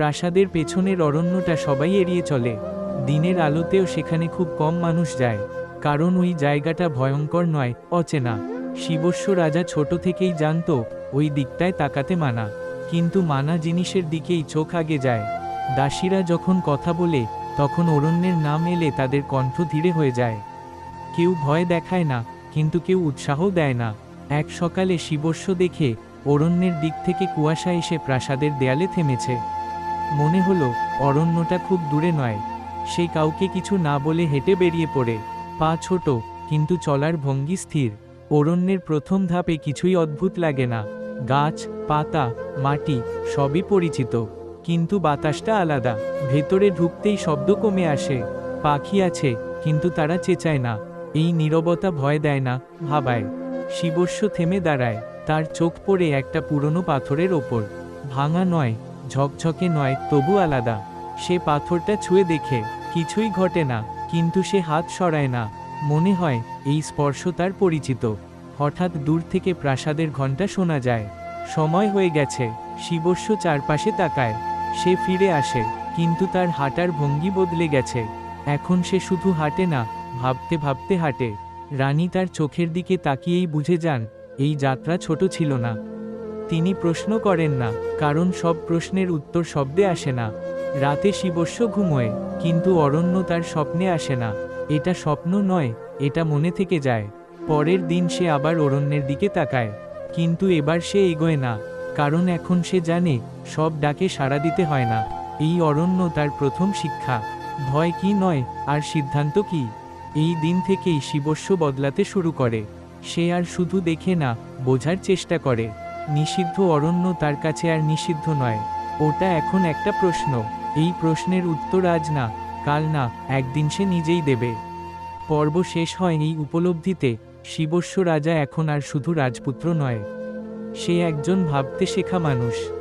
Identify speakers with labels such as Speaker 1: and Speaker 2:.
Speaker 1: প্রাসাদের পেছনের অরণ্যটা সবাই এড়িয়ে চলে। দিনের আলোতেও সেখানে খুব কম মানুষ যায়, কারণ ওই জায়গাটা ভয়ঙ্কর নয়, অচেনা। শিবস্ব রাজা ছোট থেকেই জানত, ওই দিকটায় তাকাতে মানা। কিন্তু মানা জিনিসের দিকেই চোখ আগে যায়। দাসীরা যখন কথা বলে, তখন অরণ্যের নাম এলে তাদের কণ্ঠ ধীরে হয়ে যায়। কেউ ভয় দেখায় না, কিন্তু কেউ উৎসাহ দেয় না। এক সকালে শিবস্ব দেখে, অরণ্যের দিক থেকে কুয়াশা এসে প্রাসাদের দেয়ালে থেমেছে। মনে হলো অরণ্যটা খুব দূরে নয়। সে কাউকে কিছু না বলে হেঁটে বেরিয়ে পড়ে। পা ছোট, কিন্তু চলার ভঙ্গি স্থির। অরণ্যের প্রথম ধাপে কিছুই অদ্ভুত লাগে না। গাছ, পাতা, মাটি সবই পরিচিত। কিন্তু বাতাসটা আলাদা। ভেতরে ঢুকতেই শব্দ কমে আসে। পাখি আছে, কিন্তু তারা চেঁচায় না। এই নীরবতা ভয় দেয় না, ভাবায়। শিবস্য থেমে দাঁড়ায়। তার চোখ পড়ে একটা পুরনো পাথরের ওপর। ভাঙা নয় ঝকঝকে নয়, তবু আলাদা। সে পাথরটা ছুঁয়ে দেখে, কিছুই ঘটে না, কিন্তু সে হাত সরায় না। মনে হয়, এই স্পর্শ তার পরিচিত। হঠাৎ দূর থেকে প্রাসাদের ঘণ্টা শোনা যায়। সময় হয়ে গেছে, শিবস্য চারপাশে তাকায়। সে ফিরে আসে, কিন্তু তার হাঁটার ভঙ্গি বদলে গেছে। এখন সে শুধু হাঁটে না, ভাবতে ভাবতে হাঁটে। রানী তার চোখের দিকে তাকিয়েই বুঝে যান, এই যাত্রা ছোট ছিল না। তিনি প্রশ্ন করেন না, কারণ সব প্রশ্নের উত্তর শব্দে আসে না। রাতে শিবস্য ঘুমোয়, কিন্তু অরণ্য তার স্বপ্নে আসে না। এটা স্বপ্ন নয়, এটা মনে থেকে যায়। পরের দিন সে আবার অরণ্যের দিকে তাকায়। কিন্তু এবার সে এগোয় না, কারণ এখন সে জানে, সব ডাকে সাড়া দিতে হয় না। এই অরণ্য তার প্রথম শিক্ষা। ভয় কি নয়, আর সিদ্ধান্ত কি? এই দিন থেকেই শিবস্য বদলাতে শুরু করে। সে আর শুধু দেখে না, বোঝার চেষ্টা করে। নিষিদ্ধ অরণ্য তার কাছে আর নিষিদ্ধ নয়। ওটা এখন একটা প্রশ্ন। এই প্রশ্নের উত্তর আজ না, কাল না, একদিন সে নিজেই দেবে। পর্ব শেষ হয় এই উপলব্ধিতে, শিবস্ব রাজা এখন আর শুধু রাজপুত্র নয়। সে একজন ভাবতে শেখা মানুষ।